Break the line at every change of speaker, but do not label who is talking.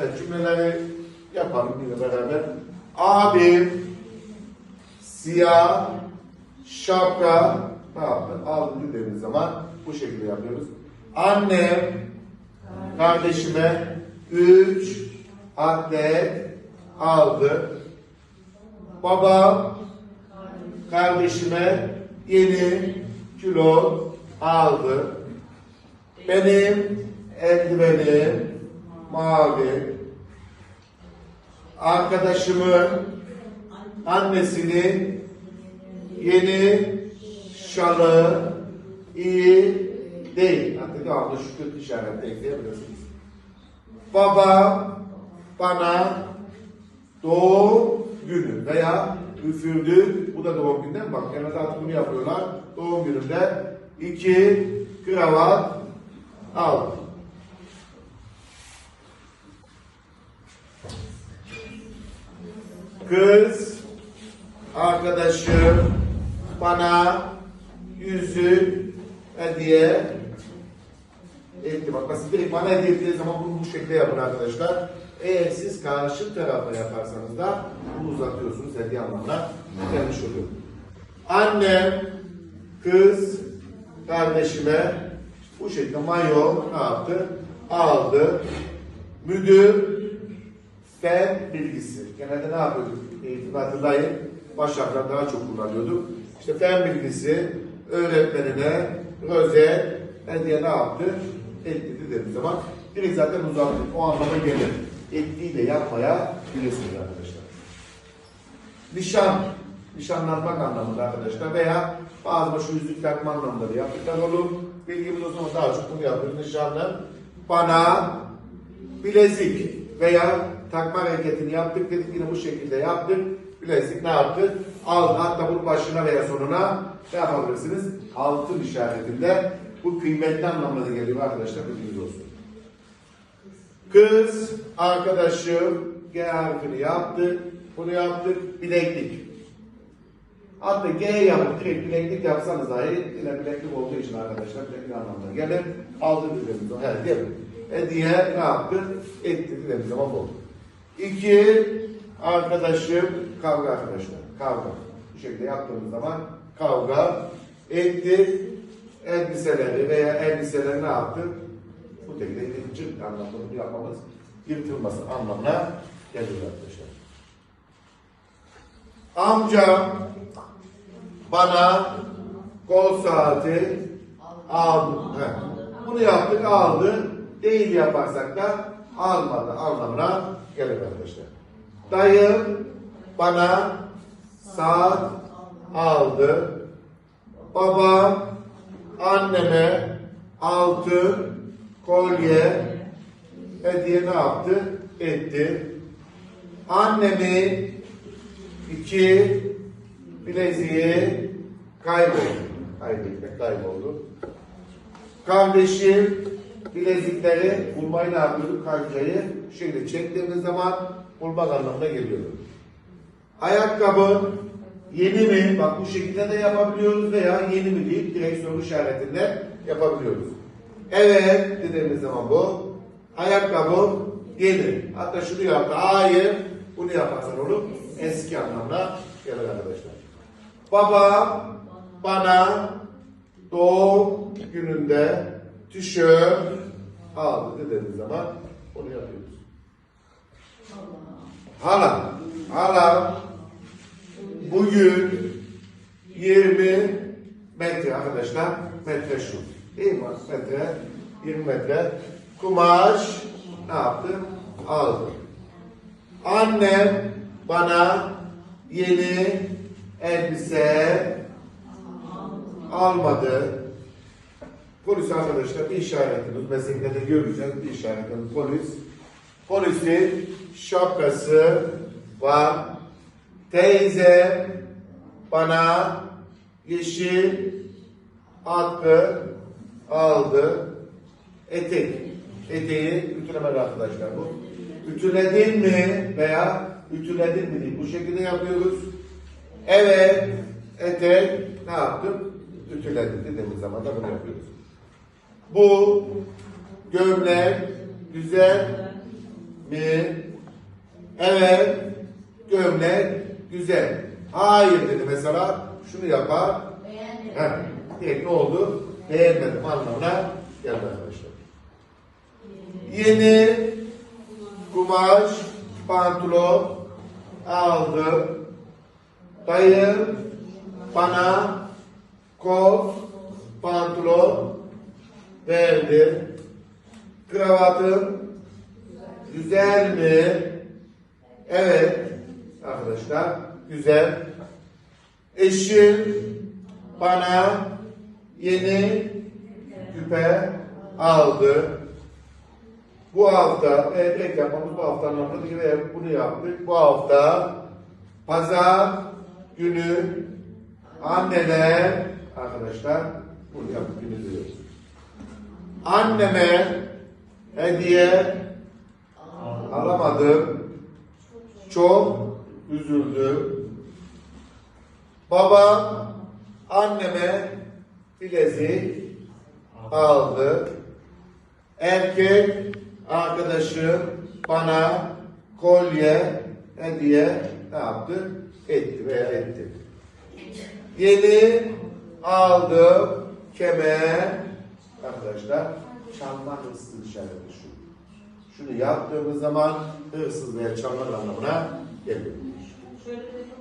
Evet cümleleri yapalım yine beraber. Abim siyah şapka ne yaptı? Aldı dediğimiz zaman bu şekilde yapıyoruz. Annem kardeşime üç adet aldı. Babam kardeşime yeni kilo aldı. Benim eldivenim mavi. Arkadaşımın annesinin yeni şalı iyi değil. Hatta devamlı şu kötü işaretle ekleyebilirsiniz. Babam bana doğum günü veya üfürdü. Bu da doğum günden bak genelde artık bunu yapıyorlar. Doğum gününde iki kravat al. Kız arkadaşım bana yüzük hediye etti. Bak basit direkt bana hediye ettiği zaman bunu bu şekilde yapın arkadaşlar. Eğer siz karşı tarafa yaparsanız da bunu uzatıyorsunuz hediye anlamına gelmiş oluyor. Annem kız kardeşime bu şekilde mayo ne yaptı? Aldı. Müdür fen bilgisi. Genelde ne yapıyorduk? Eğitim hatırlayın. Başaklar daha çok kullanıyorduk. İşte fen bilgisi öğretmenine özel hediye ne yaptı? Etti dediğimiz zaman direkt zaten uzattık. O anlama gelir. Ettiği de yapmaya bilirsiniz arkadaşlar. Nişan, nişanlanmak anlamında arkadaşlar veya bazı şu yüzük takma anlamları yaptıklar olur. Bilgimiz o zaman daha çok bunu yapıyoruz. Nişanlı bana bilezik veya takma hareketini yaptık dedik yine bu şekilde yaptık. Bilezik ne yaptı? Aldı. Hatta bunun başına veya sonuna ne yapabilirsiniz? Altın işaretinde bu kıymetli anlamına geliyor arkadaşlar. Bilginiz olsun. Kız arkadaşım G harfini yaptı. Bunu yaptık. Bileklik. Hatta G yapıp direkt bileklik yapsanız dahi yine bileklik olduğu için arkadaşlar bileklik anlamına gelir. Aldı zaman. Evet değil mi? Hediye ne yaptı? Etti dediğimiz zaman bu. İki arkadaşım kavga arkadaşlar. Kavga. Bu şekilde yaptığımız zaman kavga etti. Elbiseleri veya elbiseleri ne yaptı? Bu şekilde cırt anlamında yapmamız yırtılması anlamına gelir arkadaşlar. Amcam bana kol saati aldı. He. Bunu yaptık aldı. Değil yaparsak da almadı anlamına gelir arkadaşlar. Dayım bana saat aldı. Babam anneme altın kolye hediye ne yaptı? Etti. Annemi iki bileziği kayboldu. Kaybetmek kayboldu. Kardeşim bilezikleri bulmayı ne yapıyorduk? Kancayı şimdi çektiğimiz zaman bulmak anlamına geliyordu. Ayakkabı yeni mi? Bak bu şekilde de yapabiliyoruz veya yeni mi deyip direkt soru işaretinde yapabiliyoruz. Evet dediğimiz zaman bu. Ayakkabı yeni. Hatta şunu yaptı. Hayır. Bunu yaparsan olur. Eski anlamda gelir arkadaşlar. Baba bana doğum gününde tişört aldı dediğimiz zaman onu yapıyoruz. Hala, hala bugün 20 metre arkadaşlar metre şu. Değil mi? Metre 20 metre kumaş ne yaptı? Aldı. Annem bana yeni elbise almadı. Polis arkadaşlar bir işaretimiz, meslekte göreceğiz bir işaretimiz polis. Polisin şapkası var. Teyze bana yeşil atkı aldı. Etek. Eteği ütülemeli arkadaşlar bu. Ütüledin mi veya ütüledin mi diye bu şekilde yapıyoruz. Evet, etek ne yaptım? Ütüledim dediğimiz zaman da bunu yapıyoruz. Bu gömlek güzel mi? Evet. Gömlek güzel. Hayır dedi mesela. Şunu yapar. Heh, direkt ne oldu? Beğenmedim anlamına geldi arkadaşlar. Yeni kumaş pantolon aldım. Dayı bana kot pantolon verdi. Kravatım güzel mi? Evet arkadaşlar güzel. Eşim bana yeni küpe aldı. Bu hafta evet ek yapmamız bu hafta anlamında gibi bunu yaptık. Bu hafta pazar günü anneler arkadaşlar bunu yaptık günü diyoruz. Anneme hediye alamadım. Çok üzüldüm. Babam anneme bilezik aldı. Erkek arkadaşım bana kolye hediye ne yaptı? Etti veya etti. Yeni aldığım kemer arkadaşlar çalma hırsız işareti şu. Şunu yaptığımız zaman hırsız veya çalmak anlamına geliyor.
Şöyle